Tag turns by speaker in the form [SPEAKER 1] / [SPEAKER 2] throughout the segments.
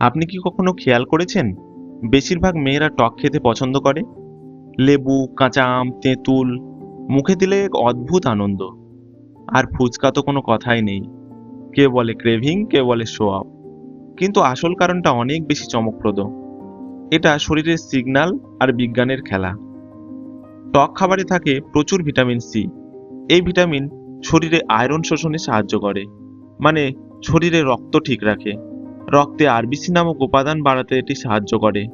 [SPEAKER 1] আপনি কি কখনো খেয়াল করেছেন? বেশিরভাগ মেয়েরা টক খেতে পছন্দ করে। লেবু, কাঁচা আম, তেঁতুল, মুখে দিলে এক অদ্ভুত আনন্দ। আর ফুচকা তো কোনো কথাই নেই। কে বলে ক্রেভিং কে বলে শো আপ কিন্তু আসল কারণটা অনেক বেশি চমকপ্রদ। এটা শরীরের সিগন্যাল আর বিজ্ঞানের খেলা। টক খাবারে থাকে প্রচুর ভিটামিন সি এই ভিটামিন শরীরে আয়রন শোষণে সাহায্য করে। মানে শরীরে রক্ত ঠিক রাখে। রক্তে আরবিসি নামক উপাদান বাড়াতে এটি সাহায্য করে।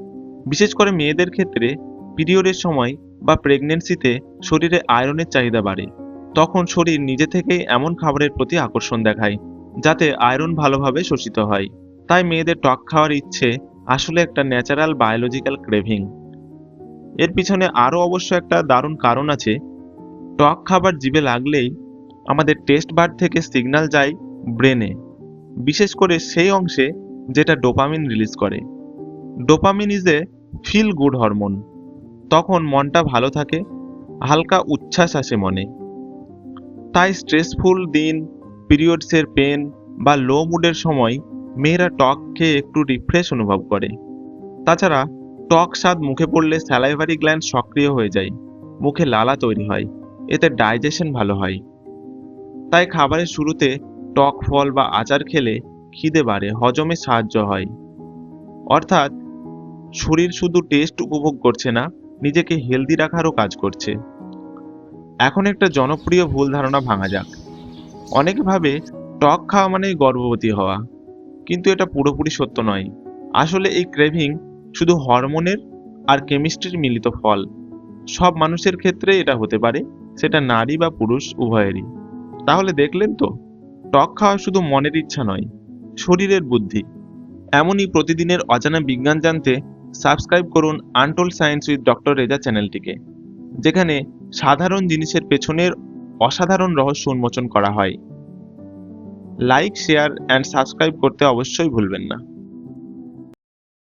[SPEAKER 1] বিশেষ করে মেয়েদের ক্ষেত্রে পিরিয়ডের সময় বা প্রেগনেন্সিতে শরীরে আয়রনের চাহিদা বাড়ে। তখন শরীর নিজে থেকেই এমন খাবারের প্রতি আকর্ষণ দেখায়, যাতে আয়রন ভালোভাবে শোষিত হয়। তাই মেয়েদের টক খাওয়ার ইচ্ছে আসলে একটা ন্যাচারাল বায়োলজিক্যাল ক্রেভিং। এর পিছনে আরও অবশ্য একটা দারুণ কারণ আছে। টক খাবার জিভে লাগলেই আমাদের টেস্ট বার থেকে সিগন্যাল যায় ব্রেনে। বিশেষ করে সেই অংশে যেটা ডোপামিন রিলিজ করে। Dopamine is a feel good hormone তখন মনটা ভালো থাকে, হালকা উচ্ছ্বাস আসে মনে। তাই স্ট্রেসফুল দিন পিরিয়ডসের পেন বা লো মুডের সময় মেয়েরা টক খেয়ে একটু রিফ্রেশ অনুভব করে। তাছাড়া টক স্বাদ মুখে পড়লে স্যালাইভারি গ্ল্যান্ড সক্রিয় হয়ে যায়, মুখে লালা তৈরি হয়, এতে ডাইজেশন ভালো হয়। তাই খাবারের শুরুতে টক ফল বা আচার খেলে খিদে বাড়ে, হজমে সাহায্য হয়। অর্থাৎ, শরীর শুধু টেস্ট উপভোগ করছে না, নিজেকে হেলদি রাখারও কাজ করছে। এখন একটা জনপ্রিয় ভুল ধারণা ভাঙা যাক। অনেকে ভাবে টক খাওয়া মানেই গর্ভবতী হওয়া, কিন্তু এটা পুরোপুরি সত্য নয়। আসলে এই ক্রেভিং শুধু হরমোনের আর কেমিস্ট্রির মিলিত ফল। সব মানুষের ক্ষেত্রে এটা হতে পারে, সেটা নারী বা পুরুষ উভয়েরই। তাহলে দেখলেন তো, টক খাওয়া শুধু মনের ইচ্ছা নয় শরীরের বুদ্ধি। এমনই প্রতিদিনের অজানা বিজ্ঞান জানতে সাবস্ক্রাইব করুন untold science with doctor Reza চ্যানেলটিকে, যেখানে সাধারণ জিনিসের পেছনের অসাধারণ রহস্য উন্মোচন করা হয়। লাইক, শেয়ার অ্যান্ড সাবস্ক্রাইব করতে অবশ্যই ভুলবেন না।